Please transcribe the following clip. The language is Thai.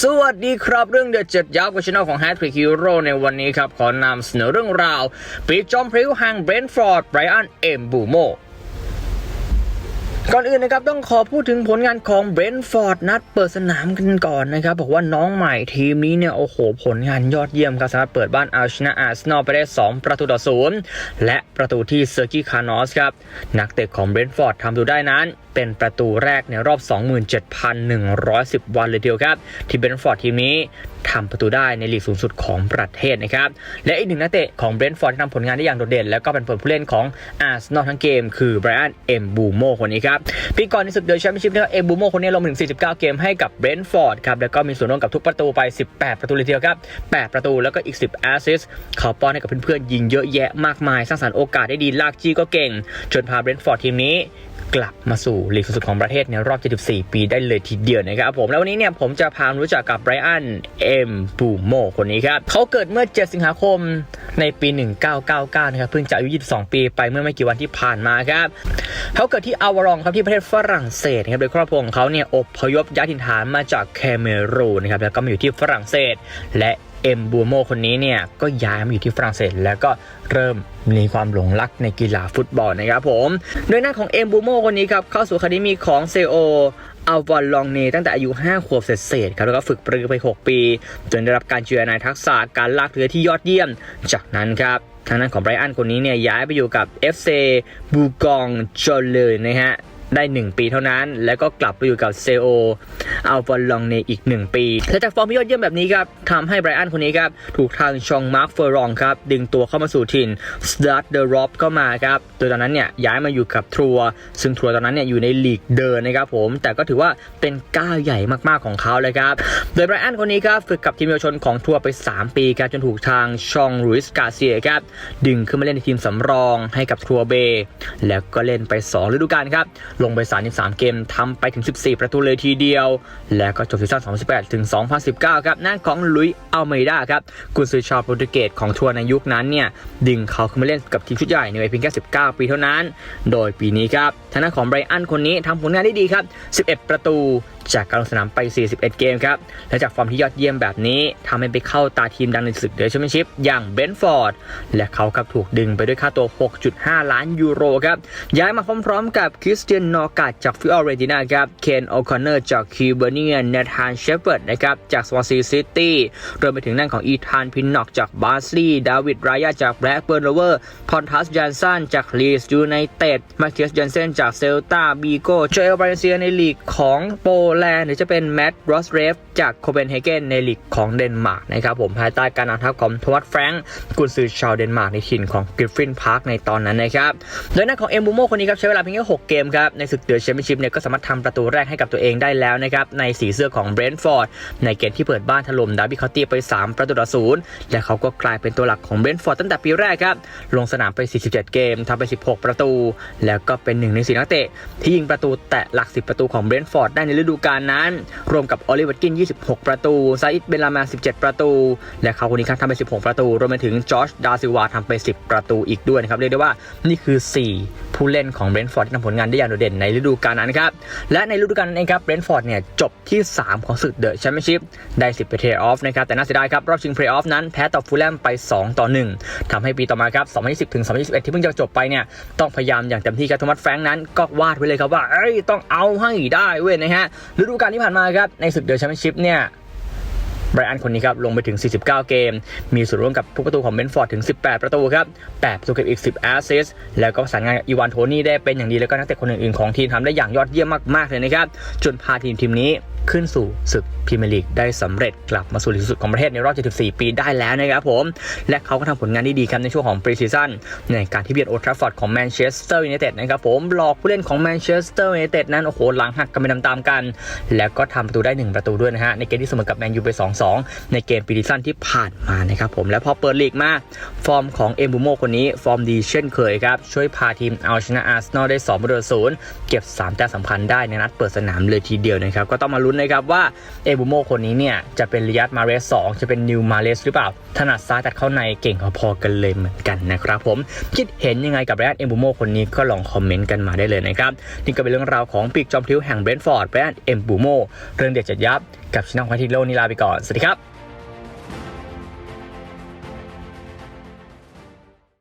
สวัสดีครับเรื่องเดือดเจ็ดยับกับช anel ของ Hat Trick Hero ในวันนี้ครับ ขอนำเสนอเรื่องราวปีจอมพริ้วแห่งเบรนท์ฟอร์ดไบรอันเอ็มบูโม ก่อนอื่นนะครับต้องขอพูดถึงผลงานของเบรนท์ฟอร์ดนัดเปิดสนามกันก่อนนะครับบอกว่าน้องใหม่ทีมนี้เนี่ยโอ้โหผลงานยอดเยี่ยมครับสามารถเปิดบ้านเอาชนะอาร์เซนอลไปได้ 2 ประตูต่อศูนย์และประตูที่เซอร์กี้คาร์นอสครับนักเตะของเบรนท์ฟอร์ดทำประตูได้นั้น เป็นประตูแรกในรอบ 27,110 วันเลยทีเดียวครับ ที่เบรนท์ฟอร์ดทีมนี้ทำประตูได้ในลีกสูงสุดของประเทศนะครับ และอีกหนึ่งนักเตะของเบรนท์ฟอร์ดที่ทำผลงานได้อย่างโดดเด่น แล้วก็เป็นผลผู้เล่นของอาร์เซนอลทั้งเกม คือไบรอันเอ็มบูโมคนนี้ครับปีก่อนในศึกเดอะแชมเปี้ยนชิพนะครับเอ็มบูโมคนนี้ลงถึง 49 เกมให้กับเบรนท์ฟอร์ดครับแล้วก็มีส่วนร่วมกับทุกประตูไป 18 ประตูเลยทีเดียวครับ 8 ประตูแล้วก็อีก 10แอสซิสต์เขาป้อนให้กับเพื่อนๆยิงเยอะแยะมากมาย สร้างสรรค์โอกาสได้ดีลากจี้ก็เก่ง จนพาเบรนท์ฟอร์ดทีมนี้ กลับมาสู่ลีกสูงสุดของประเทศในรอบ 74 ปีได้เลยทีเดียวนะครับผมแล้ววันนี้เนี่ยผมจะพามรู้จักกับไบรอันเอ็มบูโมคนนี้ครับเขาเกิดเมื่อ 7 สิงหาคมในปี 1999 นะครับเพิ่งจะอายุ 22 ปีไปเมื่อไม่กี่วันที่ผ่านมาครับเขาเกิดที่อาวารองครับที่ประเทศฝรั่งเศสนะครับโดยครอบครัวของเขาเนี่ยอพยพย้ายถิ่นฐานมาจากแคเมรูนนะครับแล้วก็มาอยู่ที่ฝรั่งเศสและ เอ็มบูโมคนนี้เนี่ยก็ย้ายมาอยู่ที่ฝรั่งเศสแล้วก็เริ่มมีความหลงรักในกีฬาฟุตบอลนะครับผม โดยหน้าของเอ็มบูโมคนนี้ครับเข้าสู่คาเดมีของเซโออัลวอนลองเนตั้งแต่อายุ 5 ขวบเศษครับแล้วก็ฝึกปรือไป 6 ปี จนได้รับการเจือนายทักษะการลากเรือที่ยอดเยี่ยม จากนั้นครับทางนั้นของไบรอันคนนี้เนี่ยย้ายไปอยู่กับ FC บูกองโจเลยนะฮะ ได้ 1 ปีเท่านั้น แล้วก็กลับไปอยู่กับเซโออัลวอนลองเนอีก 1 ปี และจากฟอร์มยอดเยี่ยมแบบนี้ครับทำให้ไบรอันคนนี้ครับถูกทางชองมาร์คเฟอร์รองครับดึงตัวเข้ามาสู่ถิ่นสตาร์เดอร์ร็อปก็มาครับโดยตอนนั้นเนี่ยย้ายมาอยู่กับทัวร์ซึ่งทัวร์ตอนนั้นเนี่ยอยู่ในลีกเดินนะครับผม แต่ก็ถือว่าเป็นก้าวใหญ่มากๆของเขาเลยครับโดยไบรอันคนนี้ครับฝึกกับทีมเยาวชนของทัวร์ไป 3 ปีครับจนถูกทางชองลุยส์กาเซียครับดึงขึ้นมาเล่นในทีมสำรองให้กับทัวร์เบย์แล้วก็เล่นไป 2 ฤดูกาลครับลงไป 33 เกมทำไปถึง 14 ประตูเลยทีเดียว และก็จบซีซั่น2018 ถึง 2019 ครับหน้าของลุยอัลเมดาครับกุนซือชาวโปรตุเกสของทัวร์ในยุคนั้นเนี่ยดึงเขาขึ้นมาเล่นกับทีมชุดใหญ่ในวัยเพียงแค่ 19 ปีเท่านั้น โดยปีนี้ครับทางด้านของไบรอันคนนี้ทำผลงานได้ดีครับ 11 ประตู จากการลงสนามไป 41 เกมครับ และจากฟอร์มที่ยอดเยี่ยมแบบนี้ทำให้ไปเข้าตาทีมดังในศึกเดอะแชมเปี้ยนชิพอย่างเบนฟอร์ด และเขาครับถูกดึงไปด้วยค่าตัว 6.5 ล้านยูโรครับ ย้ายมาพร้อมๆกับคริสเตียนนอกาดจากฟิออเรตินาครับ เคนโอคอนเนอร์จากคิวเบเนียนเนธานเชฟเฟิร์ดนะครับจากสวอนซีซิตี้รวมไปถึงนั่นของอีธานพินนอกจากบาสลีย์ดาวิดรายาจากแบล็กเบิร์นโรเวอร์พอนทัสยันสันจากลีสยูไนเต็ดมาเคียสยันเซนจากเซลตาบีโกเจลบาเลเซียในลีกของโปแลนด์ หรือจะเป็นแมตต์รอสเรฟจากโคเปนเฮเกนในลีกของเดนมาร์กนะครับผมภายใต้การนำทัพของโทมัสแฟรงก์กุนซือชาวเดนมาร์กในถิ่นของกริฟฟินพาร์คในตอนนั้นนะครับโดยน้าของเอ็มบูโมคนนี้ครับใช้เวลาเพียงแค่6เกมครับในศึกเดอะแชมเปี้ยนชิพเนี่ยก็สามารถทำประตูแรกให้กับตัวเองได้แล้วนะครับในสีเสื้อของเบรนท์ฟอร์ดในเกมที่เปิดบ้านถล่มดาร์บี้คาตี้ไป 3 ประตูต่อศูนย์และเขาก็กลายเป็นตัวหลักของเบรนท์ฟอร์ดตั้งแต่ปีแรกครับลงสนามไป 47 เกมทำไป 16 ประตู แล้วก็เป็นหนึ่งในสี่นักเตะที่ยิงประตูแตะหลัก 10 ประตูของเบรนท์ฟอร์ดได้ในฤดูกาลนั้น รวมกับออลิเวอร์กิน26 ประตูซาอิดเบนลามา 17 ประตู และเขาคนนี้ครับทำไป 16 ประตู รวมไปถึงจอร์จดาซิวาทำไป 10 ประตูอีกด้วยนะครับ เรียกได้ว่านี่คือ 4 ผู้เล่นของเบรนท์ฟอร์ดที่ทำผลงานได้อย่างโดดเด่นในฤดูกาลนั้นครับ และในฤดูกาลนั้นเองครับเบรนท์ฟอร์ดเนี่ยจบที่ 3 ของศึกเดอะแชมเปี้ยนชิพได้ 10ไปเทออฟนะครับแต่น่าเสียดายครับ รอบชิงเพลย์ออฟนั้นแพ้ต่อฟูลแลมไป 2 ต่อ 1ทำให้ปีต่อมาครับ 2020 ถึง 2021 ที่เพิ่งจะจบไปเนี่ยต้องพยายามอย่างเต็มที่ครับโทมัสแฟรงนั้นก็วาดไว้เลยครับว่าเอ้ยต้องเอาให้ได้เว้ยนะฮะฤดูกาลที่ผ่านมาครับในศึกเดอะแชมเปี้ยนชิพเนี่ยไบรอันคนนี้ครับลงไปถึง 49 เกม มีส่วนร่วมกับผู้ประตูของเบนฟอร์ดถึง 18 ประตูครับ 8 ประตูเก็บอีก 10 แอสซิสต์แล้วก็ประสานงานกับอีวานโทนี่ได้เป็นอย่างดี แล้วก็นักเตะคนอื่นๆของทีมทำได้อย่างยอดเยี่ยมมากๆเลยนะครับ จนพาทีมทีมนี้ ขึ้นสู่ศึกพรีเมียร์ลีกได้สำเร็จกลับมาสู่ลีกสุดของประเทศในรอบ 74 ปีได้แล้วนะครับผม และเขาก็ทำผลงานได้ดีครับในช่วงของปรีซีซั่นในการที่เบียดโอทราฟอร์ดของแมนเชสเตอร์ยูไนเต็ดนะครับผมหลอกผู้เล่นของแมนเชสเตอร์ยูไนเต็ดนั้น โอ้โห หลังหักกันไปตามๆกัน แล้วก็ทำประตูได้ 1 ประตูด้วยนะฮะ ในเกมที่เสมอกับแมนยูไป 2-2 ในเกมปีซีซั่นที่ผ่านมานะครับผมและพอเปิดลีกมาฟอร์มของเอมบูโมคนนี้ฟอร์มดีเช่นเคยครับช่วยพาทีมเอาชนะอาร์เซนอลได้2ประตูศูนย์เก็บ3แต้มสำคัญได้ในนัดเปิดสนามเลยทีเดียวนะครับก็ต้องมาลุ้นลุ้นนะครับว่าเอบูโมคนนี้เนี่ยจะเป็นริยัตมาเรสสองจะเป็นนิวมาเรสหรือเปล่า ถนัดซ้ายตัดเข้าในเก่งพอๆกันเลยเหมือนกันนะครับผมคิดเห็นยังไงกับริยัตเอบูโมคนนี้ก็ลองคอมเมนต์กันมาได้เลยนะครับนี่ก็เป็นเรื่องราวของปีกจอมพลิ้วแห่งเบรนท์ฟอร์ดริยัตเอบูโมเรื่องเด็ดจัดยับกับชินองพัทิโลนิลาไปก่อนสวัสดีครับ